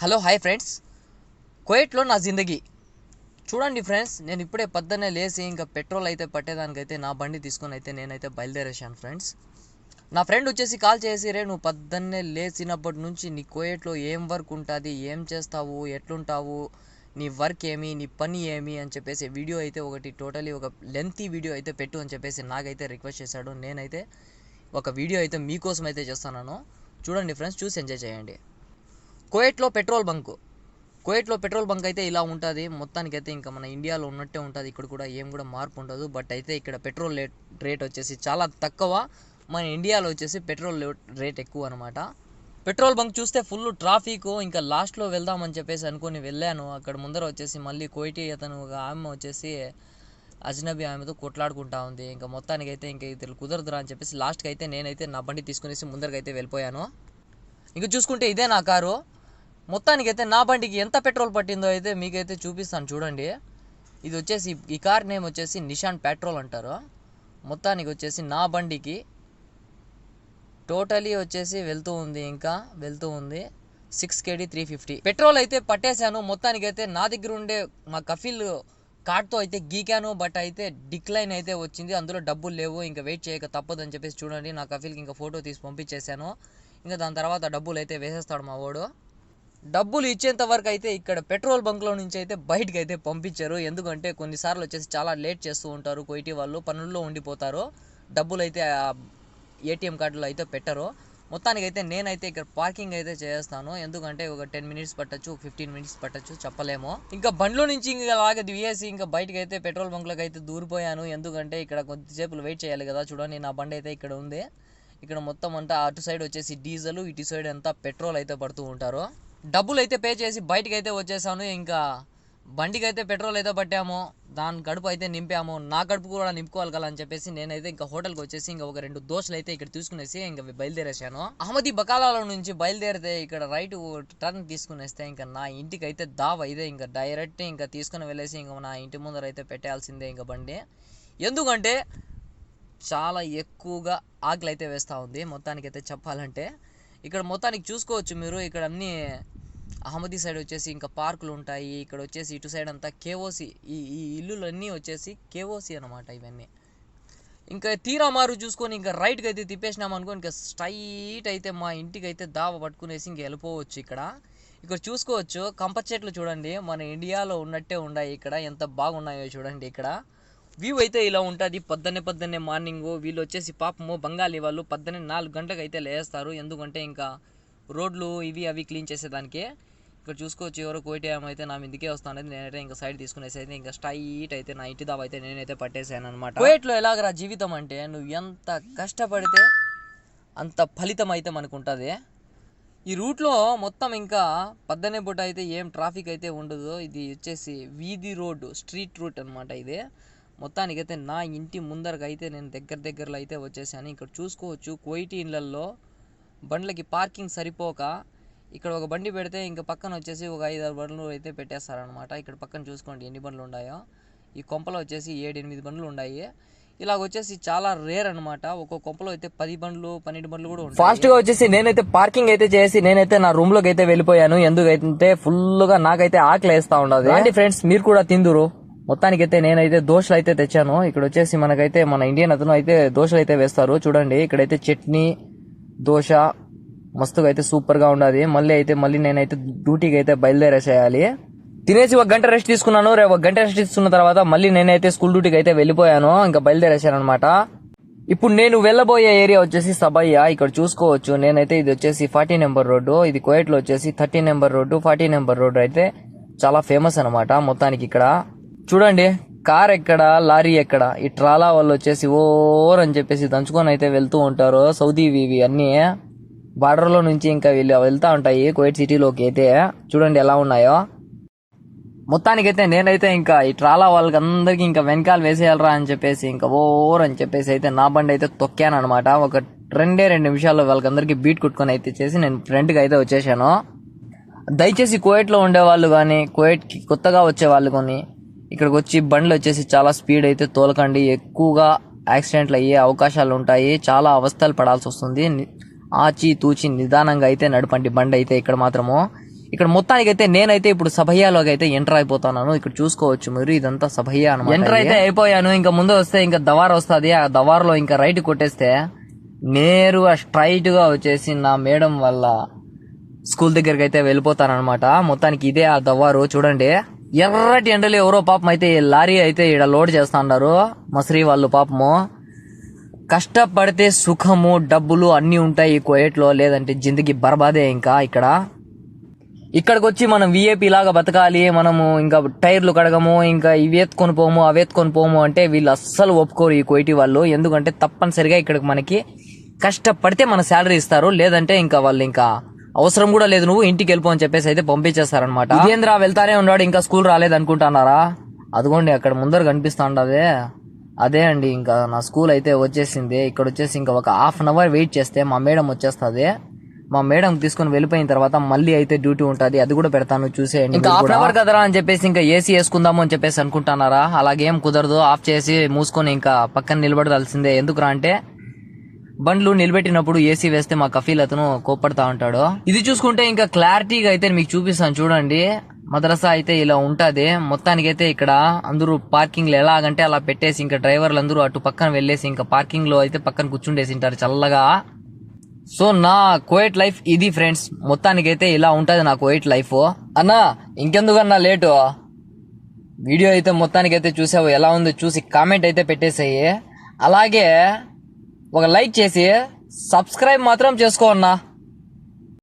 Hello hi friends. కోయట్లో నా జిందగీ. చూడండి friends నేను ఇప్పుడే పొద్దున్నే లేచి ఇంకా పెట్రోల్ అయితే పట్టేదానికైతే నా బండి తీసుకొని అయితే నేనైతే బయలుదేరేశాను ఫ్రెండ్స్. నా ఫ్రెండ్ వచ్చేసి కాల్ చేసి రే నువ్వు పొద్దున్నే లేచినప్పటి నుంచి నీ కోయట్లో ఏం వర్క్ ఉంటుంది? ఏం చేస్తావు? ఎట్లుంటావు? నీ వర్క్ ఏమి? నీ పని ఏమి? అని చెప్పేసి వీడియో అయితే ఒకటి టోటలీ ఒక లెంతీ వీడియో అయితే పెట్టు అని చెప్పేసి నాకైతే రిక్వెస్ట్ చేశాడు. నేనైతే ఒక వీడియో అయితే మీకోసం అయితే చేస్తున్నాను. చూడండి ఫ్రెండ్స్ చూసి ఎంజాయ్ చేయండి. కోయట్లో పెట్రోల్ బంకు. కోయట్లో పెట్రోల్ బంక్ అయితే ఇలా ఉంటుంది. మొత్తానికి అయితే ఇంకా మన ఇండియాలో ఉన్నట్టే ఉంటుంది. ఇక్కడ కూడా ఏం కూడా మార్పు ఉండదు. బట్ అయితే ఇక్కడ పెట్రోల్ రేట్ రేట్ వచ్చేసి చాలా తక్కువ. మన ఇండియాలో వచ్చేసి పెట్రోల్ రేట్ ఎక్కువ అనమాట పెట్రోల్ బంక్ చూస్తే ఫుల్ ట్రాఫిక్. ఇంకా లాస్ట్లో వెళ్దామని చెప్పేసి అనుకొని వెళ్ళాను. అక్కడ ముందర వచ్చేసి మళ్ళీ కోయిటి అతను ఒక ఆమె వచ్చేసి అజ్నబీ ఆమెతో కొట్లాడుకుంటా ఉంది. ఇంకా మొత్తానికి అయితే ఇంకా ఇది కుదరదురా అని చెప్పేసి లాస్ట్కి అయితే నేనైతే నా బండి తీసుకునేసి ముందరకైతే వెళ్ళిపోయాను. ఇంకా చూసుకుంటే ఇదే నా కారు. మొత్తానికి అయితే నా బండికి ఎంత పెట్రోల్ పట్టిందో అయితే మీకైతే చూపిస్తాను చూడండి. ఇది వచ్చేసి ఈ కార్ నేమ్ వచ్చేసి నిషాన్ పెట్రోల్ అంటారు. మొత్తానికి వచ్చేసి నా బండికి టోటలీ వచ్చేసి వెళ్తూ ఉంది ఇంకా వెళ్తూ ఉంది. Six KD three fifty petrol అయితే పట్టేశాను. మొత్తానికి అయితే నా దగ్గర ఉండే మా కఫీల్ కార్డ్తో అయితే గీకాను. బట్ అయితే డిక్లైన్ అయితే వచ్చింది. అందులో డబ్బులు లేవు. ఇంకా వెయిట్ చేయక తప్పదు అని చెప్పేసి చూడండి. నా కఫీల్కి ఇంకా ఫోటో తీసి పంపించేశాను. ఇంకా దాని తర్వాత డబ్బులు అయితే వేసేస్తాడు మా వాడు. డబ్బులు ఇచ్చేంత వరకు అయితే ఇక్కడ పెట్రోల్ బంక్లో నుంచి అయితే బయటకు అయితే పంపించారు. ఎందుకంటే కొన్నిసార్లు వచ్చేసి చాలా లేట్ చేస్తూ ఉంటారు. కొయిటి వాళ్ళు పనుల్లో ఉండిపోతారు. డబ్బులు అయితే ఏటీఎం కార్డులో అయితే పెట్టరు. మొత్తానికి అయితే నేనైతే ఇక్కడ పార్కింగ్ అయితే చేస్తాను. ఎందుకంటే ఒక టెన్ మినిట్స్ పట్టచ్చు ఫిఫ్టీన్ మినిట్స్ పట్టచ్చు చెప్పలేము. ఇంకా బండ్లో నుంచి ఇంకా అలాగే దివేసి ఇంకా బయటకు అయితే పెట్రోల్ బంక్లకు అయితే దూరిపోయాను. ఎందుకంటే ఇక్కడ కొద్దిసేపు వెయిట్ చేయాలి కదా. చూడండి నా బండి అయితే ఇక్కడ ఉంది. ఇక్కడ మొత్తం అంతా అటు సైడ్ వచ్చేసి డీజిల్ ఇటు సైడ్ అంతా పెట్రోల్ అయితే పడుతూ ఉంటారు. డబ్బులు అయితే పే చేసి బయటకు అయితే వచ్చేసాను. ఇంకా బండికి అయితే పెట్రోల్ అయితే పట్టాము. దాని గడుపు అయితే నింపాము. నా గడుపు కూడా నింపుకోవాలి కదా అని చెప్పేసి నేనైతే ఇంకా హోటల్కి వచ్చేసి ఇంకా ఒక రెండు దోశలు అయితే ఇక్కడ తీసుకునేసి ఇంకా బయలుదేరేసాను అహ్మదీ బకాలాలో నుంచి బయలుదేరితే ఇక్కడ రైట్ టర్న్ తీసుకునేస్తే ఇంకా నా ఇంటికి అయితే దావ అయితే ఇంకా డైరెక్ట్ ఇంకా తీసుకుని వెళ్ళేసి ఇంకా నా ఇంటి ముందర అయితే పెట్టాల్సిందే ఇంకా బండి. ఎందుకంటే చాలా ఎక్కువగా ఆకలి అయితే వేస్తూ ఉంది. మొత్తానికి అయితే చెప్పాలంటే ఇక్కడ మొత్తానికి చూసుకోవచ్చు మీరు. ఇక్కడ అన్నీ అహ్మదీ సైడ్ వచ్చేసి ఇంకా పార్కులు ఉంటాయి. ఇక్కడ వచ్చేసి ఇటు సైడ్ అంతా కేఓసి ఈ ఈ ఇల్లులన్నీ వచ్చేసి కేఓసి అనమాట ఇవన్నీ. ఇంకా తీరా మారు చూసుకొని ఇంకా రైట్కి అయితే తిప్పేసినాం అనుకో ఇంకా స్ట్రైట్ అయితే మా ఇంటికి అయితే దావ పట్టుకునేసి ఇంక వెళ్ళిపోవచ్చు ఇక్కడ. ఇక్కడ చూసుకోవచ్చు కంప చెట్లు చూడండి. మన ఇండియాలో ఉన్నట్టే ఉన్నాయి ఇక్కడ. ఎంత బాగున్నాయో చూడండి ఇక్కడ. వ్యూ అయితే ఇలా ఉంటుంది. పొద్దున్నే పొద్దున్నే మార్నింగ్ వీళ్ళు వచ్చేసి పాపము బంగాళీ వాళ్ళు పొద్దున్నే నాలుగు గంటలకు అయితే లేస్తారు. ఎందుకంటే ఇంకా రోడ్లు ఇవి అవి క్లీన్ చేసేదానికి. ఇక్కడ చూసుకోవచ్చు ఎవరో కోయిటే అయితే నా మీదకే వస్తానని నేనైతే ఇంకా సైడ్ తీసుకునేసి అయితే ఇంకా స్ట్రైట్ అయితే నా ఇంటి దాబా అయితే నేనైతే పట్టేసాను అనమాట కోయిట్లో ఎలాగరా జీవితం అంటే నువ్వు ఎంత కష్టపడితే అంత ఫలితం అయితే మనకు ఉంటుంది ఈ రూట్లో మొత్తం ఇంకా పద్దనే పూట అయితే ఏం ట్రాఫిక్ అయితే ఉండదు. ఇది వచ్చేసి వీధి రోడ్డు స్ట్రీట్ రూట్ అనమాట ఇది. మొత్తానికైతే నా ఇంటి ముందరకు అయితే నేను దగ్గర దగ్గరలో అయితే వచ్చేసాను. ఇక్కడ చూసుకోవచ్చు కోయిటి ఇళ్ళల్లో బండ్లకి పార్కింగ్ సరిపోక ఇక్కడ ఒక బండి పెడితే ఇంకా పక్కన వచ్చేసి ఒక ఐదు ఆరు బండ్లు అయితే పెట్టేస్తారనమాట ఇక్కడ పక్కన చూసుకోండి ఎన్ని బండ్లు ఉన్నాయో. ఈ కొంపలో వచ్చేసి ఏడు ఎనిమిది బండ్లు ఉన్నాయి. ఇలాగ వచ్చేసి చాలా రేర్ అనమాట ఒక్కొక్క కొంపలో అయితే పది బండ్లు పన్నెండు బండ్లు కూడా ఉంటాయి. ఫాస్ట్గా వచ్చేసి నేనైతే పార్కింగ్ అయితే చేసి నేనైతే నా రూమ్లోకి అయితే వెళ్ళిపోయాను. ఎందుకైతే ఫుల్గా నాకైతే ఆకలి వేస్తా ఉండదు. అంటే ఫ్రెండ్స్ మీరు కూడా తిందురు. మొత్తానికి అయితే నేనైతే దోశలు అయితే తెచ్చాను. ఇక్కడ వచ్చేసి మనకైతే మన ఇండియన్ అతను అయితే దోశలు అయితే వేస్తారు. చూడండి ఇక్కడైతే చట్నీ దోశ మస్తుగా అయితే సూపర్గా ఉండాలి మళ్ళీ అయితే మళ్ళీ నేనైతే డ్యూటీకి అయితే బయలుదేరేసేయాలి. తినేసి ఒక గంట రెస్ట్ తీసుకున్నాను. రేపు ఒక గంట రెస్ట్ తీసుకున్న తర్వాత మళ్ళీ నేనైతే స్కూల్ డ్యూటీకి అయితే వెళ్ళిపోయాను. ఇంకా బయలుదేరేసాను అనమాట ఇప్పుడు నేను వెళ్ళబోయే ఏరియా వచ్చేసి సబయ్య. ఇక్కడ చూసుకోవచ్చు. నేనైతే ఇది వచ్చేసి ఫార్టీ నెంబర్ రోడ్డు. ఇది కోయట్లో వచ్చేసి thirty number road forty number road అయితే చాలా ఫేమస్ అనమాట మొత్తానికి ఇక్కడ. చూడండి కార్ ఎక్కడ లారీ ఎక్కడ? ఈ ట్రాలా వాళ్ళు వచ్చేసి ఓర్ అని చెప్పేసి దంచుకొని అయితే వెళ్తూ ఉంటారు. సౌదీ ఇవి అన్నీ బార్డర్లో నుంచి ఇంకా వీళ్ళు వెళ్తూ ఉంటాయి కోయిట్ సిటీలోకి అయితే. చూడండి ఎలా ఉన్నాయో. మొత్తానికైతే నేనైతే ఇంకా ఈ ట్రాలా వాళ్ళకి అందరికి ఇంకా వెనకాల వేసేయాలరా అని చెప్పేసి ఇంకా ఓర్ అని చెప్పేసి అయితే నా బండి అయితే తొక్కాను అనమాట ఒక రెండే రెండు నిమిషాల్లో వాళ్ళకందరికీ బీట్ కుట్టుకొని అయితే చేసి నేను ఫ్రంట్కి అయితే వచ్చేసాను. దయచేసి కువైట్లో ఉండేవాళ్ళు కానీ కువైట్కి కొత్తగా వచ్చే వాళ్ళు కానీ ఇక్కడికి వచ్చి బండ్లు వచ్చేసి చాలా స్పీడ్ అయితే తోలకండి. ఎక్కువగా యాక్సిడెంట్లు అయ్యే అవకాశాలు ఉంటాయి చాలా అవస్థలు పడాల్సి వస్తుంది ఆచి తూచి నిదానంగా అయితే నడపండి బండి అయితే ఇక్కడ మాత్రము. ఇక్కడ మొత్తానికి అయితే నేనైతే ఇప్పుడు సభయ్యాలోకి అయితే ఎంటర్ అయిపోతున్నాను. ఇక్కడ చూసుకోవచ్చు మీరు. ఇదంతా సభయ్య అనమాట ఎంటర్ అయితే అయిపోయాను. ఇంకా ముందు వస్తే ఇంకా దవార్ వస్తుంది. ఆ దవార్లో ఇంకా రైట్ కొట్టేస్తే నేరుగా స్ట్రైట్గా వచ్చేసి నా మేడం వల్ల స్కూల్ దగ్గరికి అయితే వెళ్ళిపోతానన్నమాట మొత్తానికి ఇదే ఆ దవ్వారు చూడండి. ఎర్రటి ఎండలు ఎవరో పాపం అయితే ఈ లారీ అయితే ఇక్కడ లోడ్ చేస్తా ఉన్నారు. మసరి వాళ్ళు పాపము. కష్టపడితే సుఖము డబ్బులు అన్నీ ఉంటాయి ఈ కోయట్లో లేదంటే జిందగీ బర్బాదే ఇంకా ఇక్కడ. ఇక్కడికి వచ్చి మనం విఏపీ లాగా బతకాలి మనము ఇంకా టైర్లు కడగము ఇంకా ఇవి ఎత్తుకొని పోము అవి ఎత్తుకొని పోము అంటే వీళ్ళు అస్సలు ఒప్పుకోరు ఈ కోయిటి వాళ్ళు. ఎందుకంటే తప్పనిసరిగా ఇక్కడికి మనకి కష్టపడితే మన శాలరీ ఇస్తారు లేదంటే ఇంకా వాళ్ళు ఇంకా అవసరం కూడా లేదు నువ్వు ఇంటికి వెళ్ళిపో అని చెప్పేసి అయితే పంపించేస్తారనమాట ఇదేంద్రా వెళ్తానే ఉన్నాడు ఇంకా స్కూల్ రాలేదు అనుకుంటున్నారా? అదిగోండి అక్కడ ముందర కనిపిస్తా ఉండదే అదే అండి ఇంకా నా స్కూల్ అయితే వచ్చేసింది. ఇక్కడ వచ్చేసి ఇంకా ఒక హాఫ్ అన్ అవర్ వెయిట్ చేస్తే మా మేడం వచ్చేస్తుంది. మా మేడం తీసుకుని వెళ్ళిపోయిన తర్వాత మళ్ళీ అయితే డ్యూటీ ఉంటుంది. అది కూడా పెడతాను చూసేయండి ఇంకా హాఫ్ అవర్ కదరా అని చెప్పేసి ఇంకా ఏసీ వేసుకుందాము అని చెప్పేసి అనుకుంటున్నారా? అలాగేం కుదరదు ఆఫ్ చేసి మూసుకొని ఇంకా పక్కన నిలబడాల్సిందే. ఎందుకురా అంటే బండ్లు నిలబెట్టినప్పుడు ఏసీ వేస్తే మా కఫీల్ అతను కోపడతా ఉంటాడు. ఇది చూసుకుంటే ఇంకా క్లారిటీగా అయితే మీకు చూపిస్తాను. చూడండి. మద్రసా అయితే ఇలా ఉంటుంది. మొత్తానికి అయితే ఇక్కడ అందరూ పార్కింగ్లో ఎలాగంటే అలా పెట్టేసి ఇంకా డ్రైవర్లు అందరూ అటు పక్కన వెళ్ళేసి ఇంకా పార్కింగ్లో అయితే పక్కన కూర్చుండేసి ఉంటారు చల్లగా. సో నా కోయట్ లైఫ్ ఇది ఫ్రెండ్స్. మొత్తానికి అయితే ఇలా ఉంటుంది నా కోయట్ లైఫ్. అన్నా ఇంకెందుకన్నా లేటు? వీడియో అయితే మొత్తానికి అయితే చూసావు. ఎలా ఉందో చూసి కామెంట్ అయితే పెట్టేసాయి. అలాగే ఒక లైక్ చేసి సబ్స్క్రైబ్ మాత్రం చేసుకో అన్నా.